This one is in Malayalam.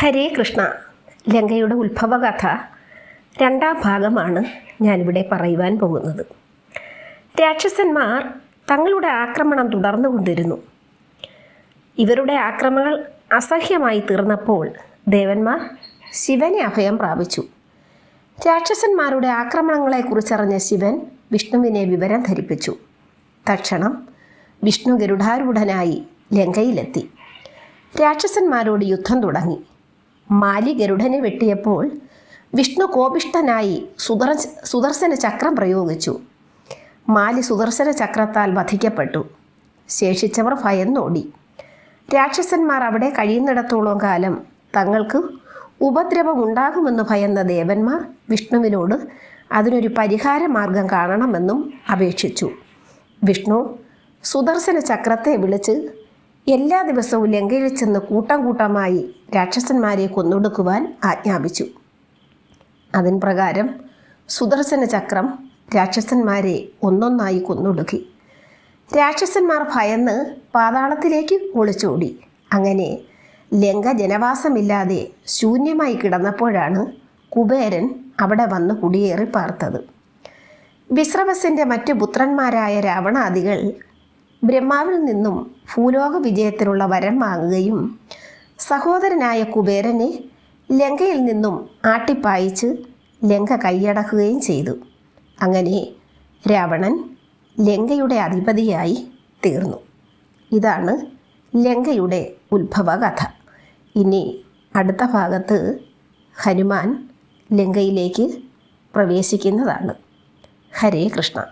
ഹരേ കൃഷ്ണ. ലങ്കയുടെ ഉത്ഭവകഥ രണ്ടാം ഭാഗമാണ് ഞാനിവിടെ പറയുവാൻ പോകുന്നത്. രാക്ഷസന്മാർ തങ്ങളുടെ ആക്രമണം തുടർന്നുകൊണ്ടിരുന്നു ഇവരുടെ ആക്രമണങ്ങൾ അസഹ്യമായി തീർന്നപ്പോൾ ദേവന്മാർ ശിവനെ അഭയം പ്രാപിച്ചു. രാക്ഷസന്മാരുടെ ആക്രമണങ്ങളെക്കുറിച്ചറിഞ്ഞ ശിവൻ വിഷ്ണുവിനെ വിവരം ധരിപ്പിച്ചു. തക്ഷണം വിഷ്ണു ഗരുഡാരൂഢനായി ലങ്കയിലെത്തി. രാക്ഷസന്മാരോട് യുദ്ധം തുടങ്ങി. മാലി ഗരുഡനെ വെട്ടിയപ്പോൾ വിഷ്ണു കോപിഷ്ടനായി സുദർ സുദർശന ചക്രം പ്രയോഗിച്ചു. മാലി സുദർശന ചക്രത്താൽ വധിക്കപ്പെട്ടു. ശേഷിച്ചവർ ഭയന്നോടി. രാക്ഷസന്മാർ അവിടെ കഴിയുന്നിടത്തോളം കാലം തങ്ങൾക്ക് ഉപദ്രവം ഉപദ്രവമുണ്ടാകുമെന്ന് ഭയന്ന ദേവന്മാർ വിഷ്ണുവിനോട് അതിനൊരു പരിഹാര മാർഗം കാണണമെന്നും അപേക്ഷിച്ചു. വിഷ്ണു സുദർശന ചക്രത്തെ വിളിച്ച് എല്ലാ ദിവസവും ലങ്കയിൽ ചെന്ന് കൂട്ടം കൂട്ടമായി രാക്ഷസന്മാരെ കൊന്നൊടുക്കുവാൻ ആജ്ഞാപിച്ചു. അതിൻ പ്രകാരം സുദർശന ചക്രം രാക്ഷസന്മാരെ ഒന്നൊന്നായി കൊന്നൊടുക്കി. രാക്ഷസന്മാർ ഭയന്ന് പാതാളത്തിലേക്ക് ഒളിച്ചോടി. അങ്ങനെ ലങ്ക ജനവാസമില്ലാതെ ശൂന്യമായി കിടന്നപ്പോഴാണ് കുബേരൻ അവിടെ വന്ന് കുടിയേറി പാർത്തത്. വിശ്രവസിന്റെ മറ്റു പുത്രന്മാരായ രാവണാദികൾ ബ്രഹ്മാവിൽ നിന്നും ഭൂലോക വിജയത്തിനുള്ള വരം വാങ്ങുകയും സഹോദരനായ കുബേരനെ ലങ്കയിൽ നിന്നും ആട്ടിപ്പായിച്ച് ലങ്ക കൈയടക്കുകയും ചെയ്തു. അങ്ങനെ രാവണൻ ലങ്കയുടെ അധിപതിയായി തീർന്നു. ഇതാണ് ലങ്കയുടെ ഉത്ഭവകഥ. ഇനി അടുത്ത ഭാഗത്ത് ഹനുമാൻ ലങ്കയിലേക്ക് പ്രവേശിക്കുന്നതാണ്. ഹരേ കൃഷ്ണ.